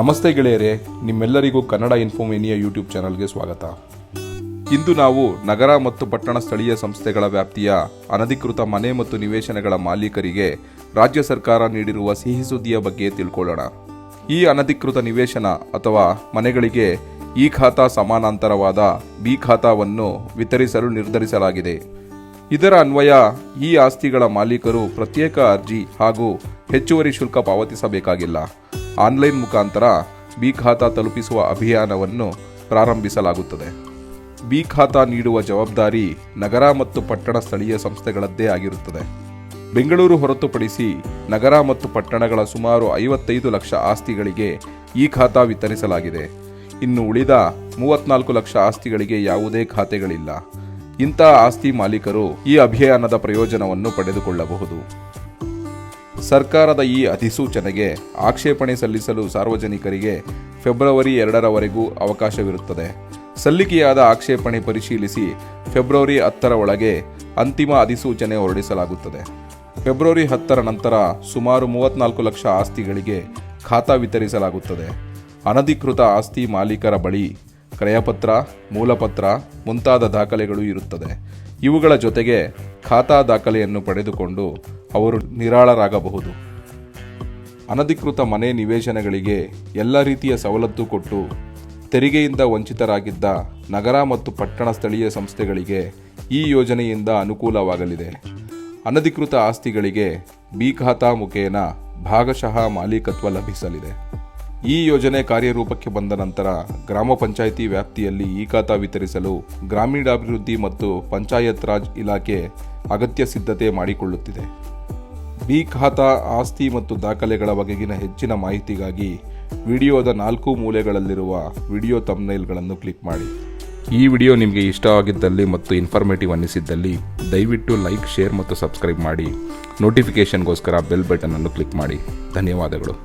ನಮಸ್ತೆ ಗೆಳೆಯರೇ, ನಿಮ್ಮೆಲ್ಲರಿಗೂ ಕನ್ನಡ ಇನ್ಫೋಮೇನಿಯ ಯೂಟ್ಯೂಬ್ ಚಾನಲ್ಗೆ ಸ್ವಾಗತ. ಇಂದು ನಾವು ನಗರ ಮತ್ತು ಪಟ್ಟಣ ಸ್ಥಳೀಯ ಸಂಸ್ಥೆಗಳ ವ್ಯಾಪ್ತಿಯ ಅನಧಿಕೃತ ಮನೆ ಮತ್ತು ನಿವೇಶನಗಳ ಮಾಲೀಕರಿಗೆ ರಾಜ್ಯ ಸರ್ಕಾರ ನೀಡಿರುವ ಸಿಹಿ ಸುದ್ದಿಯ ಬಗ್ಗೆ ತಿಳ್ಕೊಳ್ಳೋಣ. ಈ ಅನಧಿಕೃತ ನಿವೇಶನ ಅಥವಾ ಮನೆಗಳಿಗೆ ಈ ಖಾತಾ ಸಮಾನಾಂತರವಾದ ಬಿ ಖಾತಾವನ್ನು ವಿತರಿಸಲು ನಿರ್ಧರಿಸಲಾಗಿದೆ. ಇದರ ಅನ್ವಯ ಈ ಆಸ್ತಿಗಳ ಮಾಲೀಕರು ಪ್ರತ್ಯೇಕ ಅರ್ಜಿ ಹಾಗೂ ಹೆಚ್ಚುವರಿ ಶುಲ್ಕ ಪಾವತಿಸಬೇಕಾಗಿಲ್ಲ. ಆನ್ಲೈನ್ ಮುಖಾಂತರ ಬಿ ಖಾತಾ ತಲುಪಿಸುವ ಅಭಿಯಾನವನ್ನು ಪ್ರಾರಂಭಿಸಲಾಗುತ್ತದೆ. ಬಿ ಖಾತಾ ನೀಡುವ ಜವಾಬ್ದಾರಿ ನಗರ ಮತ್ತು ಪಟ್ಟಣ ಸ್ಥಳೀಯ ಸಂಸ್ಥೆಗಳದ್ದೇ ಆಗಿರುತ್ತದೆ. ಬೆಂಗಳೂರು ಹೊರತುಪಡಿಸಿ ನಗರ ಮತ್ತು ಪಟ್ಟಣಗಳ ಸುಮಾರು ಐವತ್ತೈದು ಲಕ್ಷ ಆಸ್ತಿಗಳಿಗೆ ಈ ಖಾತಾ ವಿತರಿಸಲಾಗಿದೆ. ಇನ್ನು ಉಳಿದ ಮೂವತ್ನಾಲ್ಕು ಲಕ್ಷ ಆಸ್ತಿಗಳಿಗೆ ಯಾವುದೇ ಖಾತೆಗಳಿಲ್ಲ. ಇಂಥ ಆಸ್ತಿ ಮಾಲೀಕರು ಈ ಅಭಿಯಾನದ ಪ್ರಯೋಜನವನ್ನು ಪಡೆದುಕೊಳ್ಳಬಹುದು. ಸರ್ಕಾರದ ಈ ಅಧಿಸೂಚನೆಗೆ ಆಕ್ಷೇಪಣೆ ಸಲ್ಲಿಸಲು ಸಾರ್ವಜನಿಕರಿಗೆ ಫೆಬ್ರವರಿ ಎರಡರವರೆಗೂ ಅವಕಾಶವಿರುತ್ತದೆ. ಸಲ್ಲಿಕೆಯಾದ ಆಕ್ಷೇಪಣೆ ಪರಿಶೀಲಿಸಿ ಫೆಬ್ರವರಿ ಹತ್ತರ ಒಳಗೆ ಅಂತಿಮ ಅಧಿಸೂಚನೆ ಹೊರಡಿಸಲಾಗುತ್ತದೆ. ಫೆಬ್ರವರಿ ಹತ್ತರ ನಂತರ ಸುಮಾರು ಮೂವತ್ನಾಲ್ಕು ಲಕ್ಷ ಆಸ್ತಿಗಳಿಗೆ ಖಾತಾ ವಿತರಿಸಲಾಗುತ್ತದೆ. ಅನಧಿಕೃತ ಆಸ್ತಿ ಮಾಲೀಕರ ಬಳಿ ಕ್ರಯಪತ್ರ, ಮೂಲಪತ್ರ ಮುಂತಾದ ದಾಖಲೆಗಳು ಇರುತ್ತದೆ. ಇವುಗಳ ಜೊತೆಗೆ ಖಾತಾ ದಾಖಲೆಯನ್ನು ಪಡೆದುಕೊಂಡು ಅವರು ನಿರಾಳರಾಗಬಹುದು. ಅನಧಿಕೃತ ಮನೆ ನಿವೇಶನಗಳಿಗೆ ಎಲ್ಲ ರೀತಿಯ ಸವಲತ್ತು ಕೊಟ್ಟು ತೆರಿಗೆಯಿಂದ ವಂಚಿತರಾಗಿದ್ದ ನಗರ ಮತ್ತು ಪಟ್ಟಣ ಸ್ಥಳೀಯ ಸಂಸ್ಥೆಗಳಿಗೆ ಈ ಯೋಜನೆಯಿಂದ ಅನುಕೂಲವಾಗಲಿದೆ. ಅನಧಿಕೃತ ಆಸ್ತಿಗಳಿಗೆ ಬಿ ಖಾತಾ ಮುಖೇನ ಭಾಗಶಃ ಮಾಲೀಕತ್ವ ಲಭಿಸಲಿದೆ. ಈ ಯೋಜನೆ ಕಾರ್ಯರೂಪಕ್ಕೆ ಬಂದ ನಂತರ ಗ್ರಾಮ ಪಂಚಾಯಿತಿ ವ್ಯಾಪ್ತಿಯಲ್ಲಿ ಈ ಖಾತಾ ವಿತರಿಸಲು ಗ್ರಾಮೀಣಾಭಿವೃದ್ಧಿ ಮತ್ತು ಪಂಚಾಯತ್ ರಾಜ್ ಇಲಾಖೆ ಅಗತ್ಯ ಸಿದ್ಧತೆ ಮಾಡಿಕೊಳ್ಳುತ್ತಿದೆ. ಬಿ ಖಾತಾ ಆಸ್ತಿ ಮತ್ತು ದಾಖಲೆಗಳ ಬಗೆಗಿನ ಹೆಚ್ಚಿನ ಮಾಹಿತಿಗಾಗಿ ವಿಡಿಯೋದ ನಾಲ್ಕು ಮೂಲೆಗಳಲ್ಲಿರುವ ವಿಡಿಯೋ ತಮ್ನೈಲ್ಗಳನ್ನು ಕ್ಲಿಕ್ ಮಾಡಿ. ಈ ವಿಡಿಯೋ ನಿಮಗೆ ಇಷ್ಟ ಆಗಿದ್ದಲ್ಲಿ ಮತ್ತು ಇನ್ಫಾರ್ಮೇಟಿವ್ ಅನ್ನಿಸಿದ್ದಲ್ಲಿ ದಯವಿಟ್ಟು ಲೈಕ್, ಶೇರ್ ಮತ್ತು ಸಬ್ಸ್ಕ್ರೈಬ್ ಮಾಡಿ. ನೋಟಿಫಿಕೇಷನ್ಗೋಸ್ಕರ ಬೆಲ್ ಬಟನ್ ಅನ್ನು ಕ್ಲಿಕ್ ಮಾಡಿ. ಧನ್ಯವಾದಗಳು.